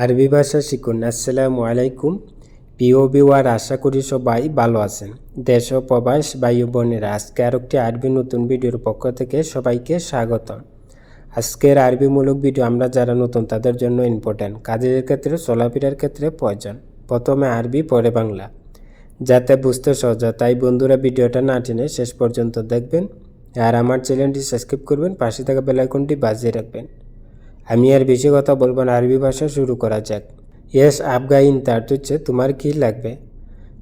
আরবি ভাষা শিখুন। আসসালামু আলাইকুম। প্রিয় বিওয়ার আশা করি সবাই ভালো আছেন। দেশ ও প্রবাস বায়ু বোনেরা, আজকে আর একটি আরবি নতুন ভিডিওর পক্ষ থেকে সবাইকে স্বাগত। আজকের আরবিমূলক ভিডিও আমরা যারা নতুন, তাদের জন্য ইম্পর্ট্যান্ট কাজের ক্ষেত্রে, চলাফেরার ক্ষেত্রে প্রয়োজন। প্রথমে আরবি, পরে বাংলা। যাতে বুঝতে সহজ তাই বন্ধুরা ভিডিওটা না টেনে শেষ পর্যন্ত দেখবেন। আর আমার চ্যানেলটি সাবস্ক্রাইব করবেন, পাশে থাকা বেলাইকনটি বাজিয়ে রাখবেন। আমি আর বেশি কথা বলব না, আরবি ভাষা শুরু করা যাক। ইয়েস আবগা ইনতা হচ্ছে, তোমার কি লাগবে?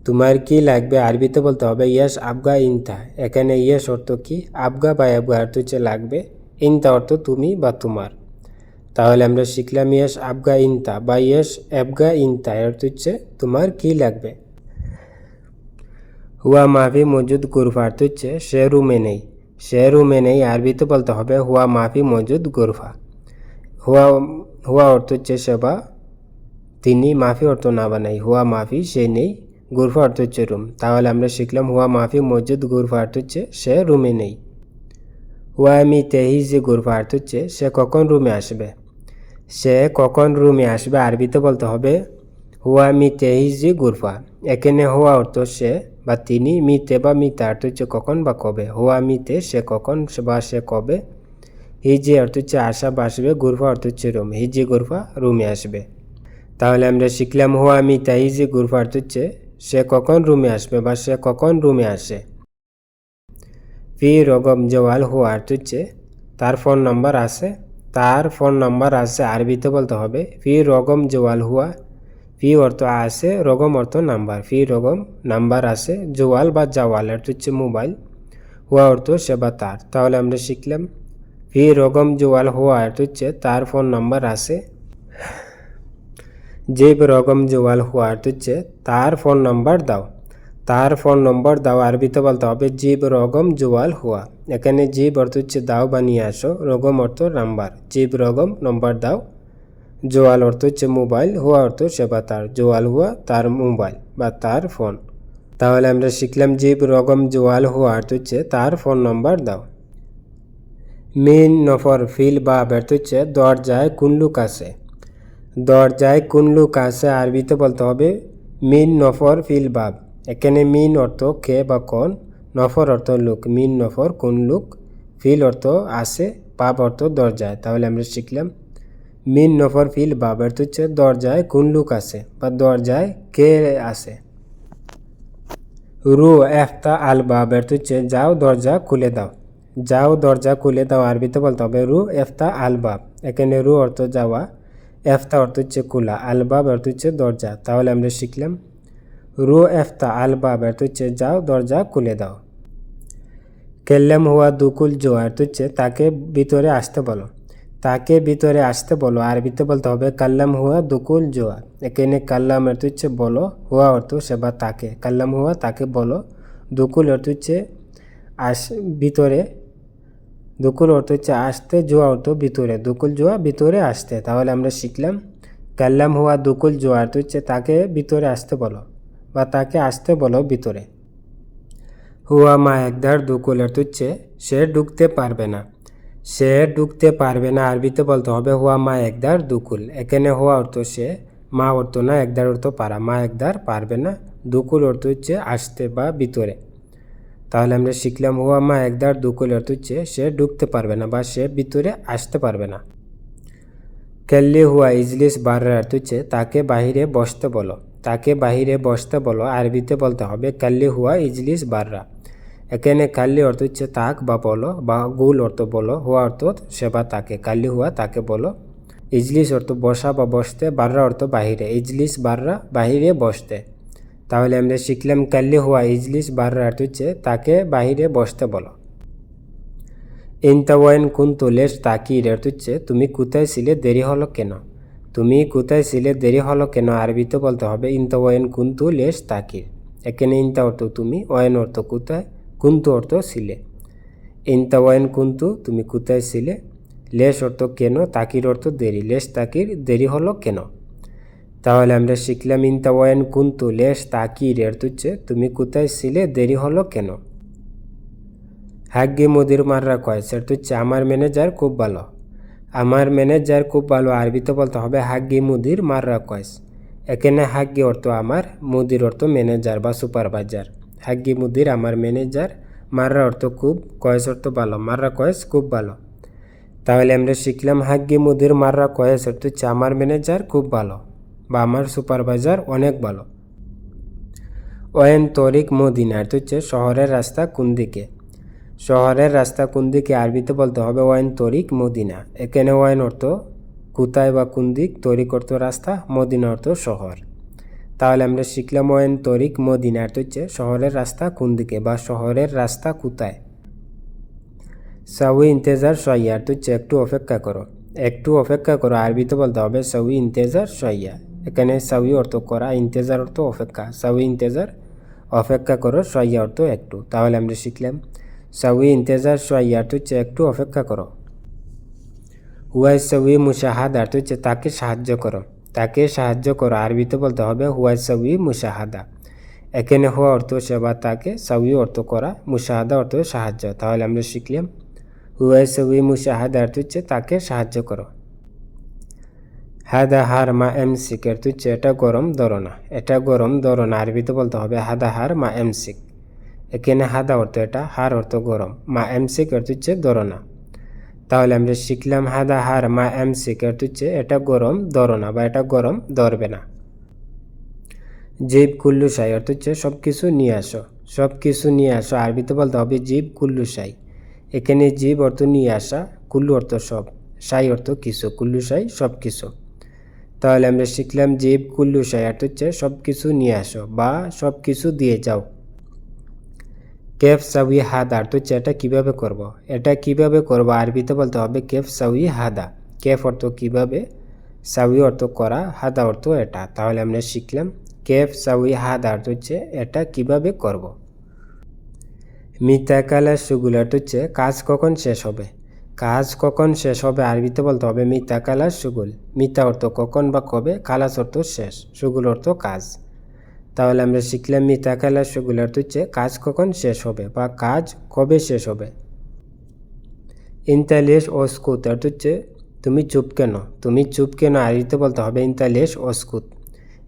তোমার কি লাগবে? আরবিতে বলতে হবে, ইয়েস আবগা ইনতা এখানে ইয়েস অর্থ কি? আবগা বা আবগা অর্থ হচ্ছে লাগবে। ইনতা অর্থ তুমি বা তোমার। তাহলে আমরা শিখলাম ইয়েস আবগা ইনতা বা ইয়েস আবগা ইনতা অর্থ হচ্ছে, তোমার কি লাগবে? হুয়া মাফি মজুদ গুরফা অর্থ হচ্ছে সে রুমে নেই। সে রুমে নেই, আরবিতে বলতে হবে, হুয়া মাফি মজুদ গুরফা। হুয়া হুয়া অর্থ হচ্ছে সেবা তিনি মাফি অর্থ না বানাই হুয়া মাফি সে নেই গুরফা অর্থ হচ্ছে রুম তাহলে আমরা শিখলাম হুয়া মাফি মসজিদ গুরফা অর্থ হচ্ছে সে রুমে নেই হুয়া আমি তেহি যে গুরফা অর্থ হচ্ছে সে কখন রুমে আসবে সে কখন রুমে আসবে আরবিতে বলতে হবে হুয়া মি তেহিজি গুরফা এখানে হুয়া অর্থ সে বা তিনি মিতে বা মিতা অর্থ হচ্ছে কখন বা কবে হুয়া মিতে সে কখন বা সে কবে হিজি অর্থ হচ্ছে আসা বা আসবে, গুরফা অর্থ হচ্ছে রুম। হিজি গুরফা রুমে আসবে। তাহলে আমরা শিখলাম হুয়া আমি, তাই যে গুরফা অর্থ হচ্ছে সে কখন রুমে আসবে বা সে কখন রুমে আসে। ফি রগম জওয়াল হুয়া অর্থ হচ্ছে তার ফোন নাম্বার আছে, তার ফোন নাম্বার আছে আরবিতে বলতে হবে। ফি রগম জওয়াল হুয়া, ফি অর্থ আছে, রগম অর্থ নাম্বার। ফি রগম নাম্বার আছে জোয়াল বা জাওয়াল অর্থ হচ্ছে মোবাইল, হুয়া অর্থ সেবা তার। তাহলে আমরা শিখলাম ফি রগম জোয়াল হুয়া অর্থ হচ্ছে, তার ফোন নাম্বার আছে। যে রকম জোয়াল অর্থ হচ্ছে, তার ফোন নাম্বার দাও। তার ফোন নম্বর দাও আরবিতে বলতে হবে জীব রগম জোয়াল হুয়া এখানে জীব অর্থ হচ্ছে, দাও বা নিয়ে আসো রগম অর্থ নাম্বার জীব রগম নম্বর দাও, জোয়াল অর্থ হচ্ছে মোবাইল হুয়া অর্থ সেবা তার। জোয়াল হুয়া তার মোবাইল বা তার ফোন তাহলে আমরা শিখলাম জীব রগম জোয়াল হুয়া অর্থ হচ্ছে, তার ফোন নম্বর দাও। মিন নফর ফিল বা ব্যর্থ হচ্ছে দরজায় কোন লোক আছে দরজায় কোন লোক আছে আরবিতে বলতে হবে মিন নফর ফিল বাব। এখানে মিন অর্থ কে বা কোন, নফর অর্থ লুক। মিন নফর কোন লোক ফিল অর্থ আছে পাপ অর্থ দরজায়। তাহলে আমরা শিখলাম মিন নফর ফিল বাব অর্থ হচ্ছে দরজায় কোন লোক আছে বা দরজায় কে আছে রু এফতা আল বাব অর্থ হচ্ছে যাও, দরজা খুলে দাও। যাও দরজা খুলে দাও আরবিতে বলতে হবে, রু এফতা আলবাব। এখানে রু অর্থ যাওয়া, এফতা অর্থ হচ্ছে খোলা, আলবাব অর্থ হচ্ছে দরজা। তাহলে আমরা শিখলাম, রু এফতা আলবাব অর্থ হচ্ছে যাও, দরজা খুলে দাও। কেল্লাম হুয়া দুকুল জো অর্থ হচ্ছে তাকে ভিতরে আসতে বলো। তাকে ভিতরে আসতে বলো আরবিতে বলতে হবে কাল্লাম হুয়া দুকুল জোয়া এখানে কাল্লাম অর্থ হচ্ছে বলো, হুয়া অর্থ সেবা তাকে। কাল্লাম হুয়া তাকে বলো, দুকুল অর্থ হচ্ছে আস, ভিতরে দুকুল অর্থ হচ্ছে আসতে, জোয়া অর্থ ভিতরে। দুকুল, জোয়া ভিতরে আসতে। তাহলে আমরা শিখলাম, কাল্লাম হুয়া দুকুল, জোয়া অর্থ হচ্ছে তাকে ভিতরে আসতে বলো বা তাকে আসতে বলো ভিতরে। হুয়া মা একদার দুকুল অর্থ হচ্ছে সে ঢুকতে পারবে না। সে ঢুকতে পারবে না, আরবিতে বলতে হবে হুয়া মা একদার দুকুল। এখানে হুয়া অর্থ সে, মা অর্থ না একদার অর্থ পারা। মা একদার পারবে না, দুকুল অর্থ হচ্ছে আসতে বা ভিতরে। তাহলে আমরা শিখলাম হুয়া মা একদার দুকুল অর্থ হচ্ছে সে ঢুকতে পারবে না বা সে ভিতরে আসতে পারবে না। কেল্লি হুয়া ইজলিস বাররা অর্থ হচ্ছে তাকে বাহিরে বসতে বলো, তাকে বাহিরে বসতে বলো, আরবিতে বলতে হবে কাল্লি হুয়া ইজলিস বাররা। এখানে কাল্লি অর্থ হচ্ছে, তাক বা বলো বা গুল অর্থ বলো, হুয়া অর্থ সেবা তাকে, কাল্লি হুয়া তাকে বলো। ইজলিস অর্থ, বসা বা বসতে। বাররা অর্থ, বাহিরে। ইজলিস বাররা, বাহিরে বসতে। তাহলে আমরা শিখলাম কাল্লি হওয়া ইজলিস বাররা অর্থ হচ্ছে তাকে বাহিরে বসতে বলো। ইনতাওয়াইন কুন্তু লেস তাকির অর্থ হচ্ছে তুমি কোথায় ছিলে দেরি হলো কেন? তুমি কোথায় ছিলে দেরি হলো কেন? আরবিতে বলতে হবে ইনতাওয়াইন কুন্তু লেস তাকির এখানে ইনতা অর্থ তুমি, ওয়াইন অর্থ কোথায় কুন্তু অর্থ ছিলে। ইনতাওয়াইন কুন্তু, তুমি কোথায় ছিলে লেস অর্থ কেন? তাকির অর্থ দেরি। লেস তাকির দেরি হলো কেন? তাহলে আমরা শিখলাম ইনতাওয়াইন কুন্তু লেস তাকির অর্থ হচ্ছে, তুমি কোথায় ছিলে, দেরি হলো কেন? হাগ্গি মুদির মাররা কয় সেটা হচ্ছে, আমার ম্যানেজার খুব ভালো। আমার ম্যানেজার খুব ভালো আরবিতে বলতে হবে, হাগ্গি মুদির মাররা কয়েস এখানে হাগ্গি অর্থ আমার মুদির অর্থ ম্যানেজার বা সুপারভাইজার হাগ্গি মুদির আমার ম্যানেজার মাররা অর্থ খুব কয়েস অর্থ ভালো মাররা কয়েস খুব ভালো তাহলে আমরা শিখলাম, হাগ্গি মুদির মাররা কয়েস অর্থ হচ্ছে, আমার ম্যানেজার খুব ভালো। বা আমার সুপারভাইজার অনেক ভালো। ওয়েন তরিক মদিনার অর্থ হচ্ছে শহরের রাস্তা কোন দিকে? শহরের রাস্তা কোন দিকে আরবিতে বলতে হবে ওয়েন তরিক মদিনা। এখানে ওয়েন অর্থ কোথায় বা কোন দিক, তরিক অর্থ রাস্তা, মদিনা অর্থ শহর। তাহলে আমরা শিখলাম ওয়েন তরিক মদিনা অর্থ হচ্ছে শহরের রাস্তা কোন দিকে বা শহরের রাস্তা কোথায়? সাউই ইন্তেজার সইয়া অর্থ হচ্ছে একটু অপেক্ষা করো। একটু অপেক্ষা করো, আরবিতে বলতে হবে সাউই ইন্তেজার সইয়া এখানে সাউই অর্থ করা, ইন্তেজার অর্থ অপেক্ষা। সাউই ইন্তেজার, অপেক্ষা করো সইয়া অর্থ একটু। তাহলে আমরা শিখলাম, সাউই ইন্তেজার সইয়া অর্থ হচ্ছে একটু অপেক্ষা করো। হুয়াই সাউই মুশাহাদ অর্থ হচ্ছে তাকে সাহায্য করো। তাকে সাহায্য করো, আরবিতে বলতে হবে হুয়াই সাউই মুসাহাদা এখানে হওয়া অর্থ সেবা তাকে সাউই অর্থ করা মুসাহাদা অর্থ সাহায্য। তাহলে আমরা শিখলাম, হুয়াই সাউই মুশাহাদা অর্থ হচ্ছে তাকে সাহায্য করো। হাদা হার মা এম সিক এর হচ্ছে এটা গরম ধরনা এটা গরম ধরনা আরবিতে বলতে হবে হাদা হার মা এম সিক এখানে হাদা অর্থ এটা, হার অর্থ গরম, মা এম সিক অর্থ হচ্ছে ধরনা তাহলে আমরা শিখলাম হাদা হার মা এম সিকের হচ্ছে এটা গরম ধরনা বা এটা গরম ধরবে না। জীব কুল্লু সাই অর্থ হচ্ছে সব কিছু নিয়ে আসো সব কিছু নিয়ে আসো আরবিতে বলতে হবে জীব কুল্লু সাই। এখানে জীব অর্থ নিয়ে আসা, কুল্লু অর্থ সব, সাই অর্থ কিছু, কুল্লু সাই সব কিছু তাহলে আমরা শিখলাম জীব কুল্লু অর্থ হচ্ছে সব কিছু নিয়ে আসো বা সব কিছু দিয়ে যাও। কেফ সাউই হাদা অর্থ হচ্ছে এটা কীভাবে করব। এটা কীভাবে করব? আরবিতে বলতে হবে কেফ সাউই হাদা। কেফ অর্থ কীভাবে? সাউই অর্থ করা, হাদা অর্থ এটা। তাহলে আমরা শিখলাম কেফ সাউই হাদা অর্থ হচ্ছে এটা কীভাবে করব। মিতাকালা সুগুল অর্থ হচ্ছে কাজ কখন শেষ হবে? কাজ কখন শেষ হবে আরবিতে বলতে হবে মিতা কালাস সুগুল। মিতা অর্থ কখন বা কবে, কালাস অর্থ শেষ, সুগুল অর্থ কাজ। তাহলে আমরা শিখলাম মিতা কালাস সুগুল অর্থ হচ্ছে কাজ কখন শেষ হবে বা কাজ কবে শেষ হবে। ইন্তালেশ অস্কুত অর্থ হচ্ছে তুমি চুপ কেন? তুমি চুপ কেন? আরবিতে বলতে হবে ইন্তালেশ অস্কুত।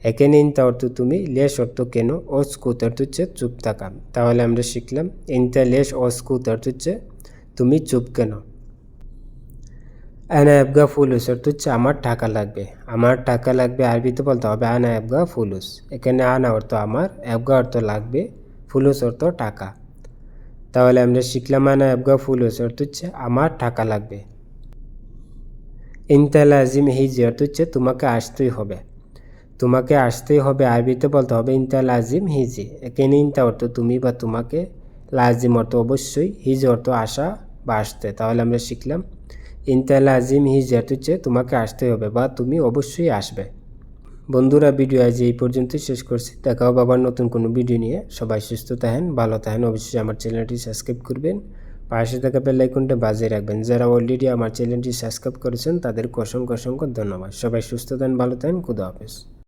এখানে ইন্তা অর্থ তুমি, লেশ অর্থ কেন? অস্কুত অর্থ হচ্ছে চুপ থাকা। তাহলে আমরা শিখলাম ইন্তালেশ অস্কুত অর্থ হচ্ছে তুমি চুপ কেন? আনা এবগা ফুলুস অর্থ হচ্ছে আমার টাকা লাগবে। আমার টাকা লাগবে আরবিতে বলতে হবে আনা এবগা ফুলুস। এখানে আনা অর্থ আমার এবগা অর্থ লাগবে, ফুলুস অর্থ টাকা। তাহলে আমরা শিখলাম আনা এবগা ফুলুস অর্থ হচ্ছে আমার টাকা লাগবে। ইনতালাজিম হিজি অর্থ হচ্ছে তোমাকে আসতেই হবে। তোমাকে আসতেই হবে আরবিতে বলতে হবে ইনতা লাজিম হিজি। এখানে ইনতা অর্থ তুমি বা তোমাকে, লাজিম অর্থ অবশ্যই, হিজ অর্থ আসা বা আসতে। তাহলে আমরা শিখলাম ইনতা আজিম হি হচ্ছে তোমাকে আসতে হবে বা তুমি অবশ্যই আসবে। বন্ধুরা ভিডিও আজ এই পর্যন্তই শেষ করছি। দেখা হবে আবার নতুন কোনো ভিডিও নিয়ে। সবাই সুস্থ থাকেন, ভালো থাকেন। অবশ্যই আমার চ্যানেলটি সাবস্ক্রাইব করবেন। পাশে থাকা বেলাইকনটা বাজিয়ে রাখবেন। যারা অলরেডি আমার চ্যানেলটি সাবস্ক্রাইব করেছেন তাদের অসংখ্য অসংখ্য ধন্যবাদ। সবাই সুস্থ থাকেন, ভালো থাকেন। খুদা হাফেজ।